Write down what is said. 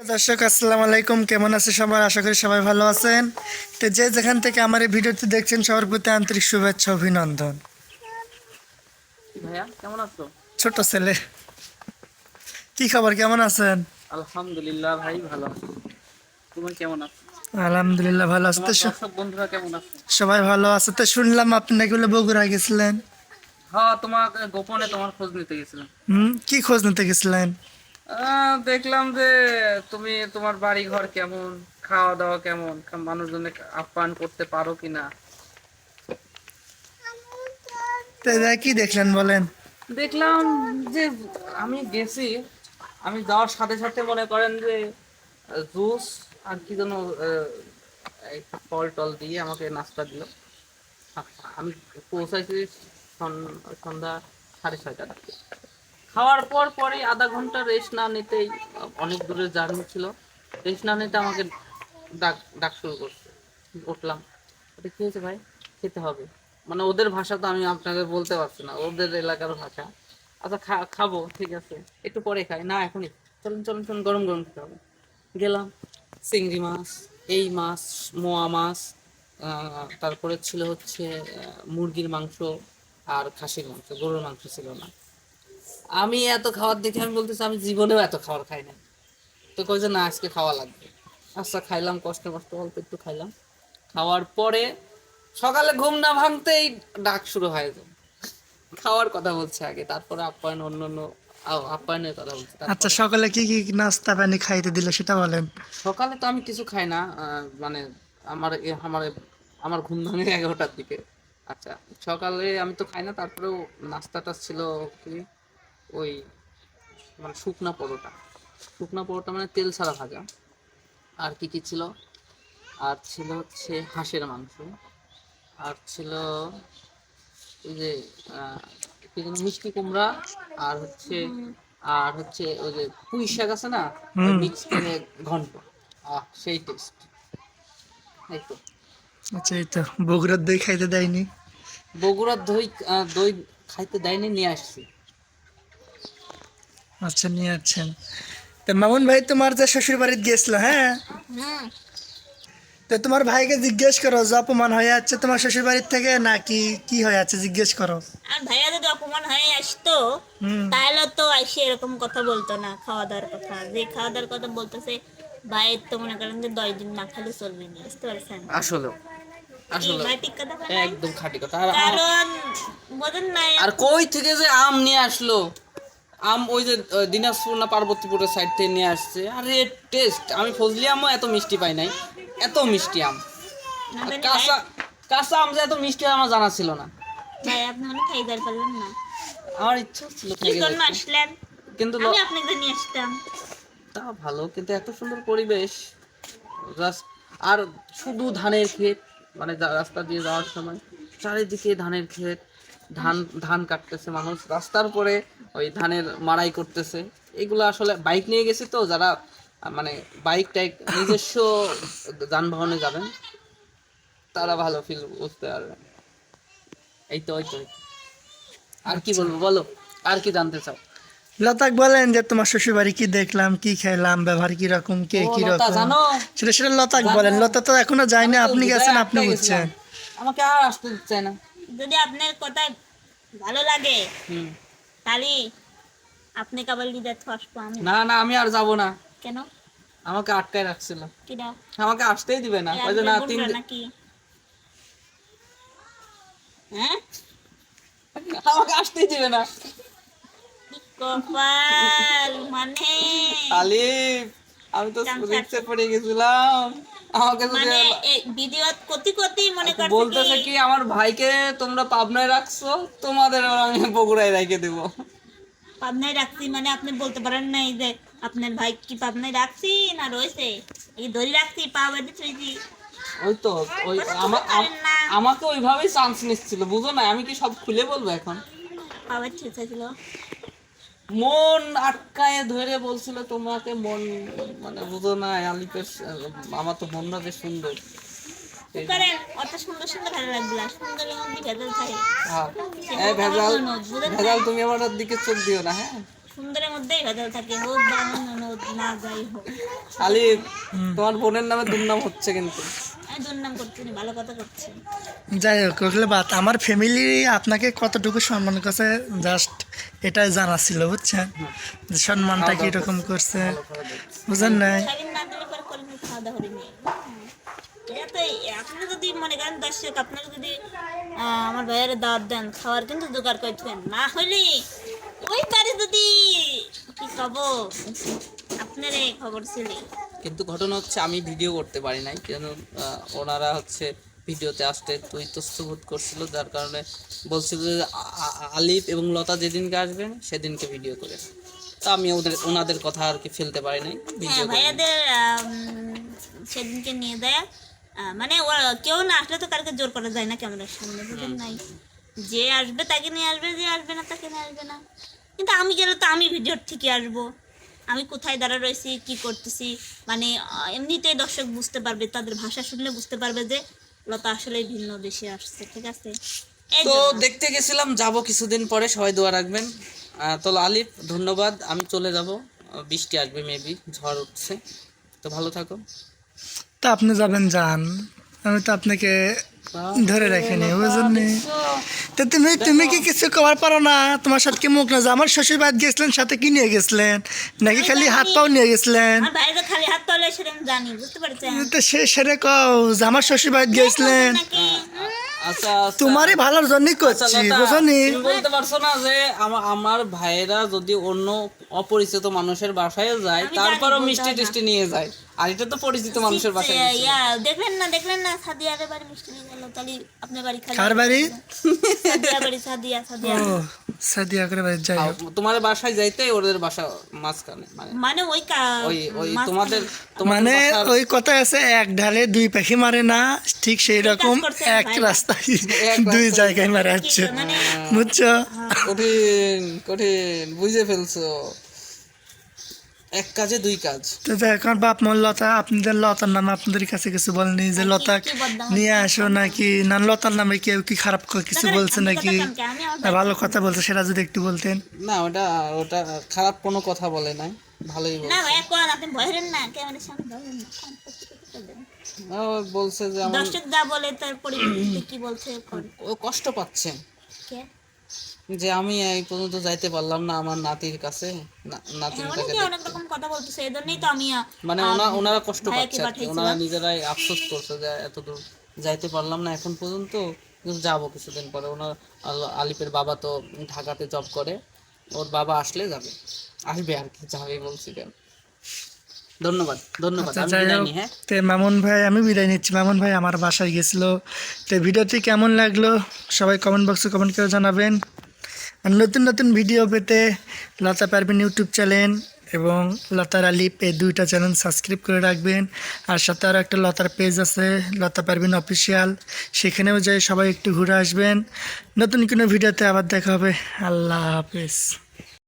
দর্শক আসসালামু আলাইকুম। কেমন আছে সবাই? আশা করি সবাই ভালো আছেন। তো যে যেখান থেকে আমার এই ভিডিওটি দেখছেন সবার প্রতি আন্তরিক শুভেচ্ছা অভিনন্দন। ভাইয়া কেমন আছো? ছোট ছেলে। কি খবর? কেমন আছেন? আলহামদুলিল্লাহ ভাই ভালো তুমি কেমন আছো? আলহামদুলিল্লাহ ভালো আছে। দর্শক বন্ধুরা কেমন আছে? সবাই ভালো আছে। তো শুনলাম আপনি নাকি বলে বগুড়া গেছিলেন। হ্যাঁ তোমাকে গোপনে তোমার খোঁজ নিতে গেছিলাম। হুম কি খোঁজ নিতে গেছিলেন? দেখলাম যে তুমি তোমার বাড়ি ঘর কেমন? খাওয়া দাওয়া কেমন মানুষজনকে আপ্যায়ন করতে পারো কিনা? কি দেখলেন বলেন? দেখলাম যে আমি গেছি আমি যাওয়ার সাথে সাথে মনে করেন যে জুস আর কি যেন ফল টল দিয়ে আমাকে নাস্তা দিল। আমি পৌঁছাইছি সন- সন্ধ্যা সাড়ে ছয়টার দিকে। খাওয়ার পর পরে আধা ঘণ্টা রেস্ট না নিতেই অনেক দূরে জার্নি ছিল। রেস্ট না নিতে আমাকে ডাক ডাক শুরু করছে। উঠলাম। এটা কি হয়েছে ভাই? খেতে হবে। মানে ওদের ভাষা তো আমি আপনাকে বলতে পারছি না। ওদের এলাকার ভাষা। আচ্ছা খাব, ঠিক আছে। একটু পরে খাই। না, এখনই। চলুন চলুন চলুন, গরম গরম খেতে হবে। গেলাম। চিংড়ি মাছ, এই মাছ, মোয়া মাছ তারপরে ছিল হচ্ছে মুরগির মাংস আর খাসির মাংস। গরুর মাংস ছিল না। আমি এত খাবার দেখে আমি বলতেছি আমি জীবনেও এত খাবার খাই না তো কই যে না আজকে খাওয়া লাগবে। আচ্ছা খাইলাম কষ্ট কষ্ট অল্প একটু খাইলাম। খাওয়ার পরে সকালে ঘুম না ভাঙতেই ডাক শুরু হয় যায় খাওয়ার কথা বলছে আগে তারপরে আপ্যায়ন অন্য অন্য আপ্যায়নের কথা বলছে আচ্ছা সকালে কি কি নাস্তা পানি খাইতে দিলে সেটা বলেন। সকালে তো আমি কিছু খাই না মানে আমার আমার আমার ঘুম ভাঙে এগারোটার দিকে। আচ্ছা সকালে আমি তো খাই না তারপরেও নাস্তাটা ছিল কি? ওই মানে শুকনা পরোটা। শুকনা পরোটা মানে তেল ছাড়া ভাজা। আর কি কি ছিল? আর ছিল হচ্ছে হাঁসের মাংস। আর ছিল ওই যে কি যেন মিষ্টি কুমড়া। আর হচ্ছে আর হচ্ছে ওই যে পুঁই শাক আছে না মিক্স করে ঘন্ট। আহ সেই টেস্ট এই তো। আচ্ছা এই তো। বগুড়ার দই খাইতে দেয়নি? বগুড়ার দই দই খাইতে দেয়নি নিয়ে আসছি। আচ্ছা নিয়ে আছেন। তো মামুন ভাই তোমার যে শ্বশুর বাড়িতে গেছিল হ্যাঁ? তো তোমার ভাইকে জিজ্ঞেস করো যে অপমান হয়ে যাচ্ছে তোমার শ্বশুর বাড়ির থেকে নাকি কি হয়ে আছে জিজ্ঞেস করো। আর ভাইয়া যদি অপমান হয়ে আসতো তাহলে তো এরকম কথা বলতো না খাওয়া দাওয়ার কথা। যে খাওয়া দাওয়ার কথা বলতেছে ভাইয়ের তো মনে করেন যে দশ দিন না খেলে চলবে না বুঝতে পারছেন? আসলে আসলে। ভাই ঠিক কথা একদম খাঁটি কথা। আর কারণ বোঝেন নাই। আর কই থেকে যে আম নিয়ে আসলো? আম ওই যে দিনাজপুর না পার্বতীপুরের সাইড থেকে নিয়ে আসছে। আরে টেস্ট আমি ফজলি আমও এত মিষ্টি পাই নাই। এত মিষ্টি আম। না কাঁচা কাঁচা আম যে এত মিষ্টি আমার জানা ছিল না। ভাই আপনি মনে খাই পারলেন না। আমার ইচ্ছা ছিল কি জন্য আসলেন? কিন্তু আমি আপনাকে নিয়ে আসতাম। তা ভালো কিন্তু এত সুন্দর পরিবেশ। জাস্ট আর শুধু ধানের ক্ষেত মানে রাস্তা দিয়ে যাওয়ার সময়। চারিদিকে ধানের ক্ষেত ধান ধান কাটতেছে মানুষ। রাস্তার পরে ওই ধানের মাড়াই করতেছে। এগুলো আসলে বাইক নিয়ে গেছে তো যারা মানে বাইক টাইক নিজস্ব যানবাহনে যাবেন তারা ভালো ফিল বুঝতে পারবেন এই তো ওই তো আর কি বলব বলো? আর কি জানতে চাও? লতাক বলেন যে তোমার শ্বশুর বাড়ি কি দেখলাম কি খেলাম ব্যবহার কি রকম কে কি লতা, রকম? জানো? সেটা সেটা লতাক বলেন লতা তো এখনও যায়নি আমি তো আপনি গেছেন আপনি বুঝছেন। আমাকে আর আসতে দিচ্ছে না। যদি আপনার কথা ভালো লাগে হুম। আপনি আসব আমি? না না আমি আর যাব না। কেন? আমাকে আটকায় রাখছিল। কিনা আমাকে আসতেই দিবে না। ওই যে না তিন হ্যাঁ? আমাকে আসতেই দিবে না। কপাল মানে? আলিফ আমি তো চামচা। পড়ে গেছিলাম। আমাকে মানে ভিডিও কতি কতি মনে করছে বলতেছে কি কি আমার ভাইকে তোমরা পাবনায় রাখছো তোমাদের আমি বগুড়ায় রেখে দেবো। পাবনায় রাখছি মানে আপনি বলতে পারেন নাই যে আপনার ভাই কি পাবনায় রাখছি না রয়েছে? এই ধরে রাখছি পা বেঁধে ওই তো ওই। আমাকে ওইভাবেই চান্স নিচ্ছিল বুঝো না আমি কি সব খুলে বলব এখন? পা বেঁধে থুইছিল মন আটকায় ধরে বলছিল তোমাকে মন মানে বুঝো না আলিপের আমার তো মনটা যে সুন্দর। ভেজাল হ্যাঁ। ভেজাল? তুমি আমার দিকে চোখ দিও না হ্যাঁ? সুন্দরের মধ্যেই ভেজাল থাকে হোক বা না যাই হোক। আলিফ তোমার বোনের নামে দুর্নাম হচ্ছে কিন্তু। দুর্নাম করছি ভালো কথা যাই হোক ওগুলো বাদ। আমার ফ্যামিলি আপনাকে কতটুকু সম্মান করছে জাস্ট এটাই জানা ছিল বুঝছেন? যে সম্মানটা কীরকম করছে। বুঝেন নাই? আপনি যদি মনে করেন দর্শক আপনাকে যদি আমার ভাইয়ের দাওয়াত দেন খাওয়ার কিন্তু জোগাড় করে থাকেন না হইলে ওই যদি কি কব আপনার এই খবর ছিল। কিন্তু ঘটনা হচ্ছে আমি ভিডিও করতে পারি নাই কেন ওনারা হচ্ছে ভিডিওতে আসতে তুই তস্তবোধ করছিল যার কারণে বলছিল যে আলিফ এবং লতা যেদিনকে আসবেন সেদিনকে ভিডিও করে তা আমি ওদের ওনাদের কথা আর কি ফেলতে পারি নাই হ্যাঁ ভিডিও ভাইয়াদের সেদিনকে নিয়ে দেয় মানে কেউ না আসলে তো কালকে জোর করা যায় না ক্যামেরার সামনে বুঝলেন নাই। যে আসবে তাকে নিয়ে আসবে যে আসবে না তাকে নিয়ে আসবে না। কিন্তু আমি গেলে তো আমি ভিডিওর থেকে আসব। আমি কোথায় দাঁড়া রয়েছি কি করতেছি? মানে এমনিতেই দর্শক বুঝতে পারবে তাদের ভাষা শুনলে বুঝতে পারবে যে লতা আসলে ভিন্ন দেশে আসছে ঠিক আছে? তো দেখতে গেছিলাম যাব কিছুদিন পরে সবাই দোয়া রাখবেন। আহ, তো আলিফ ধন্যবাদ আমি চলে যাব। বৃষ্টি আসবে মেবি ঝড় উঠছে। তো ভালো থাকো। তা আপনি যাবেন যান। আমি তো আপনাকে ধরে রাখিনি বুঝলেন নি? তো তুমি তুমি কি কিছু করার পারো না? তোমার সাথে কি মুখ না যে আমার শ্বশুর বাদ গেছিলেন সাথে কি নিয়ে গেছিলেন? নাকি খালি হাত পাও নিয়ে গেছিলেন? আমার ভাইরা খালি হাত তোলে সেটা আমি জানি বুঝতে পারছেন? তো সে সেরে কও যে আমার শ্বশুর বাদ গেছিলেন? আচ্ছা আচ্ছা। তোমারই ভালোর জন্যই আচ্ছা, করছি বুঝনি বলতে পারছ না যে আমা- আমার ভাইয়েরা যদি অন্য অপরিচিত মানুষের বাসায় যায় তারপরও মিষ্টি টিষ্টি নিয়ে যায়। আর এটা তো পরিচিত মানুষের বাসায় গেছে। ইয়া, দেখলেন না দেখলেন না সাদিয়ার বাড়ি মিষ্টি নিয়ে গেল তাহলে আপনার বাড়ি খালি কার বাড়ি? সাদিয়া বাড়ি সাদিয়া সাদিয়া। ও সাদিয়া করে বাড়ি যাই তোমার বাসায় যাইতে ওদের বাসা মাঝখানে মানে মানে ওই ওই ওই তোমাদের মানে ওই কথা আছে এক ঢালে দুই পাখি মারে না ঠিক সেই রকম এক রাস্তায় এক দুই জায়গায় মারা যাচ্ছে। মানে বুঝছ? কঠিন কঠিন বুঝে ফেলছো। এক কাজে দুই কাজ। তো এখন বাপ মন লতা আপনাদের লতার নামে আপনাদের কাছে কিছু বলেনি যে লতা নিয়ে আসো নাকি? না লতার নামে কেউ কি খারাপ কিছু বলছে নাকি? না ভালো কথা বলছে সেটা যদি একটু বলতেন। না ওটা ওটা খারাপ কোনো কথা বলে নাই ভালোই বলছে। না ক্যামেরার সামনে। ও বলছে যে আমার দর্শক যা বলে তার পরিপ্রেক্ষিতে কি বলছে ও কষ্ট পাচ্ছে। কে? যে আমি এই পর্যন্ত যাইতে পারলাম না আমার নাতির কাছে নাতিনটাকে অনেক রকম কথা বলতেছে? এই জন্যই তো আমি মানে ওনা ওনারা কষ্ট পাচ্ছে ওনারা নিজেরাই আফসোস করছে যে এত দূর যাইতে পারলাম না। এখন পর্যন্ত কিন্তু যাব কিছুদিন পরে। ওনার আল- আলিপের বাবা তো ঢাকাতে জব করে। ওর বাবা আসলে যাবে। আসবে আর কি যাবে বলছি কেন? ধন্যবাদ ধন্যবাদ। আচ্ছা হ্যাঁ? তো মামুন ভাই আমি বিদায় নিচ্ছি। মামুন ভাই আমার বাসায় গেছিল। তো ভিডিওটি কেমন লাগল? সবাই কমেন্ট বক্সে কমেন্ট করে জানাবেন। নতুন নতুন ভিডিও পেতে লতা পারবেন ইউটিউব চ্যানেল এবং লতার আলি পে দুইটা চ্যানেল সাবস্ক্রাইব করে রাখবেন। আর সাথে আরও একটা লতার পেজ আছে, লতা পারবেন অফিসিয়াল সেখানেও যাই সবাই একটু ঘুরে আসবেন। নতুন কোনো ভিডিওতে আবার দেখা হবে। আল্লাহ হাফেজ।